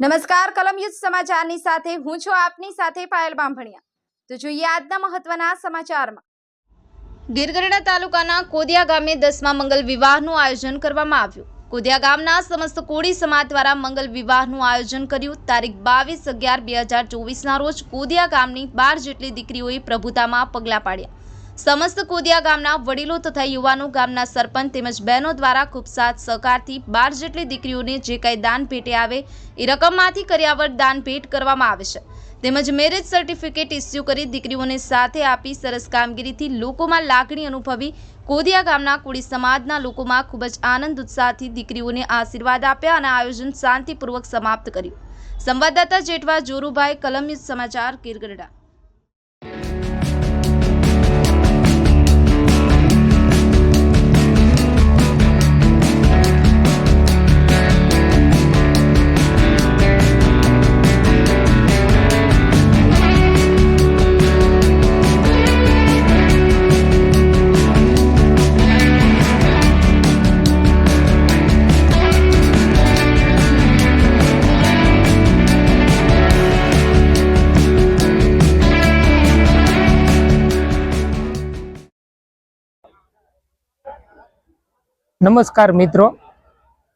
નમસ્કાર કલમયુદ્ધ સમાચારની સાથે હું છું આપની સાથે પાયલ બાંભણિયા. તો જોઈએ આજના મહત્વના સમાચારમાં. ગીરગઢડા તાલુકાના કોદિયા ગામે દસમા મંગલ વિવાહનું આયોજન કરવામાં આવ્યું. કોદિયા ગામના સમસ્ત કોળી સમાજ દ્વારા મંગલ વિવાહનું આયોજન કર્યું. તારીખ બાવીસ અગિયાર બે હજાર ચોવીસના રોજ કોદિયા ગામની બાર જેટલી દીકરીઓએ પ્રભુતામાં પગલાં પાડ્યા. સમસ્ત કોદિયા ગામના વડીલો તથા યુવાનો ગામના સરપંચ તેમજ બહેનો દ્વારા ખૂબ સાથ સહકારથી બાર જેટલી દીકરીઓને જે કંઈ દાન પેટે આવે, એ રકમમાંથી કર્યાવર દાન ભેટ કરવામાં આવે છે. તેમજ મેરેજ સર્ટિફિકેટ ઇસ્યુ કરી દીકરીઓને સાથે આપી સરસ કામગીરીથી લોકોમાં લાગણી અનુભવી કોદિયા ગામના કોળી સમાજના લોકોમાં ખૂબ જ આનંદ ઉત્સાહથી દીકરીઓને આશીર્વાદ આપ્યા અને આયોજન શાંતિપૂર્વક સમાપ્ત કર્યું. સંવાદદાતા જેઠવા જોરુભાઈ કલમયુત સમાચાર ગીરગઢડા. નમસ્કાર મિત્રો.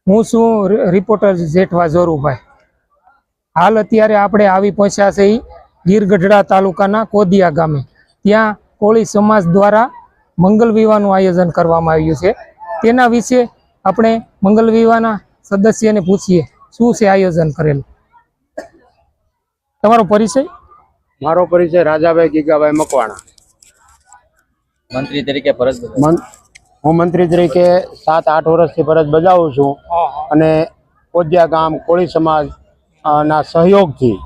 હું છું રિપોર્ટર જેઠવા જોરુભાઈ. હાલ અત્યારે આપણે આવી પહોંચ્યા છે ગીરગઢડા તાલુકાના કોદિયા ગામે. ત્યાં કોળી સમાજ દ્વારા મંગલ વિવાહનું આયોજન કરવામાં આવ્યું છે. તેના વિશે આપણે મંગલ વિવાહના સદસ્યને પૂછીએ શું છે આયોજન કરેલું? તમારો પરિચય? મારો પરિચય રાજાભાઈ ગીગાભાઈ મકવાણા. મંત્રી તરીકે ફરજ હું મંત્રી તરીકે સાત આઠ વર્ષથી ફરજ બજાવું છું અને કોદિયા ગામ કોળી સમાજ ના સહયોગથી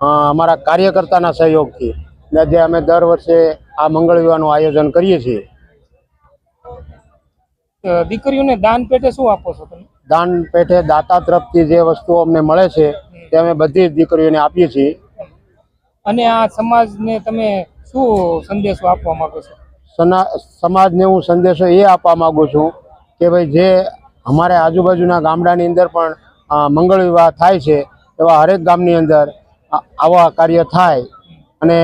અમારા કાર્યકર્તાના સહયોગથી ને જે અમે દર વર્ષે આ મંગળ વિવાહનું આયોજન કરીએ છીએ. દીકરીઓને દાન પેટે શું આપો છો તમે? દાન પેઠે દાતા તરફથી જે વસ્તુઓ અમને મળે છે તે અમે બધી જ દીકરીઓને આપીએ છીએ. અને આ સમાજને તમે શું સંદેશો આપવા માંગો છો? સમાજને હું સંદેશો એ આપવા માગું છું કે ભાઈ જે અમારે આજુબાજુના ગામડાની અંદર પણ મંગળ વિવાહ થાય છે, એવા હરેક ગામની અંદર આવા કાર્ય થાય અને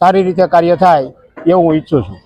સારી રીતે કાર્ય થાય એવું હું ઈચ્છું છું.